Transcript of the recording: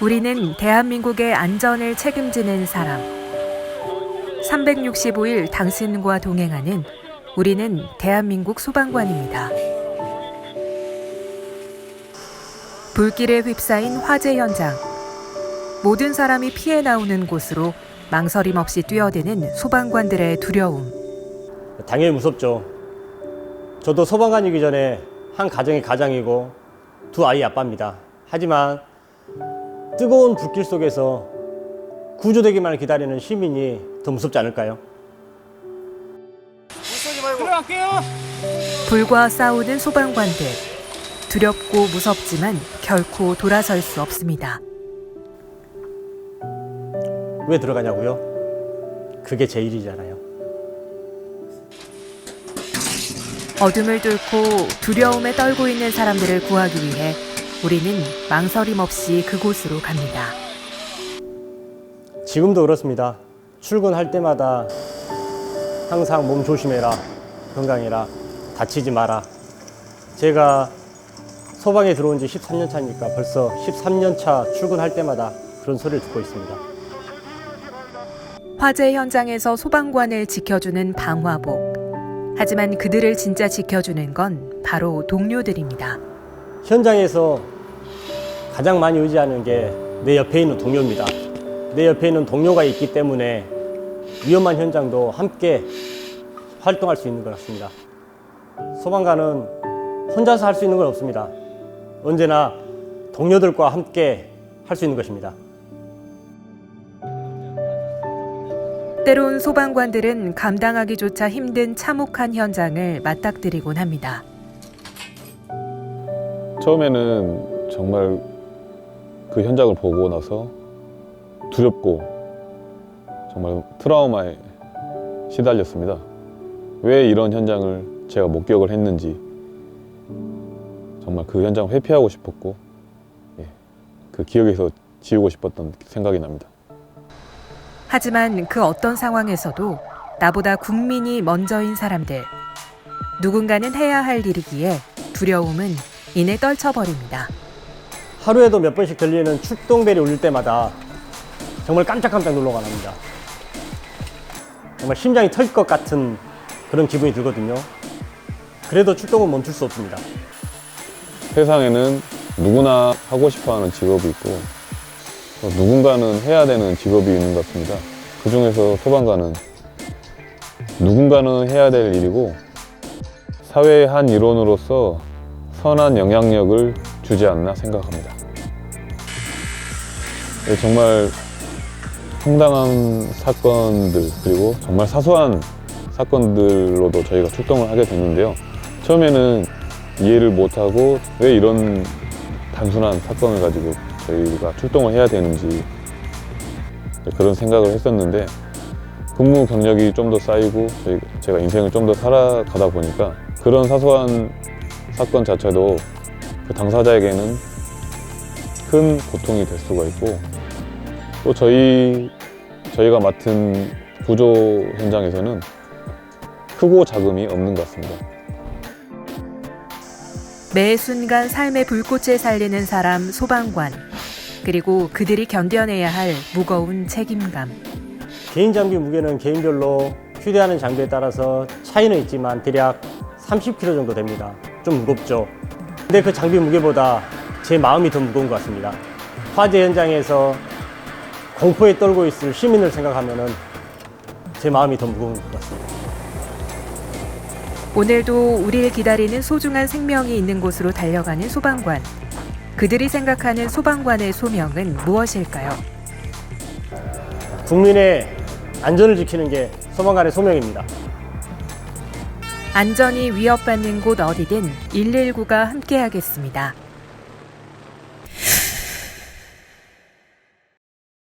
우리는 대한민국의 안전을 책임지는 사람. 365일 당신과 동행하는 우리는 대한민국 소방관입니다. 불길에 휩싸인 화재 현장. 모든 사람이 피해 나오는 곳으로 망설임 없이 뛰어드는 소방관들의 두려움. 당연히 무섭죠. 저도 소방관이기 전에 한 가정의 가장이고 두 아이 아빠입니다. 하지만 뜨거운 불길 속에서 구조되기만을 기다리는 시민이 더 무섭지 않을까요? 불과 싸우는 소방관들. 두렵고 무섭지만 결코 돌아설 수 없습니다. 왜 들어가냐고요? 그게 제 일이잖아요. 어둠을 뚫고 두려움에 떨고 있는 사람들을 구하기 위해 우리는 망설임 없이 그곳으로 갑니다. 지금도 그렇습니다. 출근할 때마다 항상 몸 조심해라, 건강해라, 다치지 마라. 제가 소방에 들어온 지 13년 차니까 벌써 13년 차 출근할 때마다 그런 소리를 듣고 있습니다. 화재 현장에서 소방관을 지켜주는 방화복. 하지만 그들을 진짜 지켜주는 건 바로 동료들입니다. 현장에서 가장 많이 의지하는 게 내 옆에 있는 동료입니다. 내 옆에 있는 동료가 있기 때문에 위험한 현장도 함께 활동할 수 있는 것 같습니다. 소방관은 혼자서 할 수 있는 건 없습니다. 언제나 동료들과 함께 할 수 있는 것입니다. 때론 소방관들은 감당하기조차 힘든 참혹한 현장을 맞닥뜨리곤 합니다. 처음에는 정말 그 현장을 보고 나서 두렵고 정말 트라우마에 시달렸습니다. 왜 이런 현장을 제가 목격을 했는지 정말 그 현장을 회피하고 싶었고 예, 그 기억에서 지우고 싶었던 생각이 납니다. 하지만 그 어떤 상황에서도 나보다 국민이 먼저인 사람들. 누군가는 해야 할 일이기에 두려움은 이내 떨쳐버립니다. 하루에도 몇 번씩 들리는 출동벨이 울릴 때마다 정말 깜짝깜짝 놀라가 납니다. 정말 심장이 터질 것 같은 그런 기분이 들거든요. 그래도 출동은 멈출 수 없습니다. 세상에는 누구나 하고 싶어 하는 직업이 있고 또 누군가는 해야 되는 직업이 있는 것 같습니다. 그 중에서 소방관은 누군가는 해야 될 일이고 사회의 한 일원으로서 선한 영향력을 주지 않나 생각합니다. 네, 정말 황당한 사건들 그리고 정말 사소한 사건들로도 저희가 출동을 하게 됐는데요. 처음에는 이해를 못하고 왜 이런 단순한 사건을 가지고 저희가 출동을 해야 되는지 그런 생각을 했었는데 근무 경력이 좀 더 쌓이고 제가 인생을 좀 더 살아가다 보니까 그런 사소한 사건 자체도 그 당사자에게는 큰 고통이 될 수가 있고 또 저희 저희가 맡은 구조 현장에서는 크고 작음이 없는 것 같습니다. 매 순간 삶의 불꽃을 살리는 사람 소방관. 그리고 그들이 견뎌내야 할 무거운 책임감. 개인 장비 무게는 개인별로 휴대하는 장비에 따라서 차이는 있지만 대략 30kg 정도 됩니다. 좀 무겁죠. 근데 그 장비 무게보다 제 마음이 더 무거운 것 같습니다. 화재 현장에서 공포에 떨고 있을 시민을 생각하면은 제 마음이 더 무거운 것 같습니다. 오늘도 우리를 기다리는 소중한 생명이 있는 곳으로 달려가는 소방관. 그들이 생각하는 소방관의 소명은 무엇일까요? 국민의 안전을 지키는 게 소방관의 소명입니다. 안전이 위협받는 곳 어디든 119가 함께하겠습니다.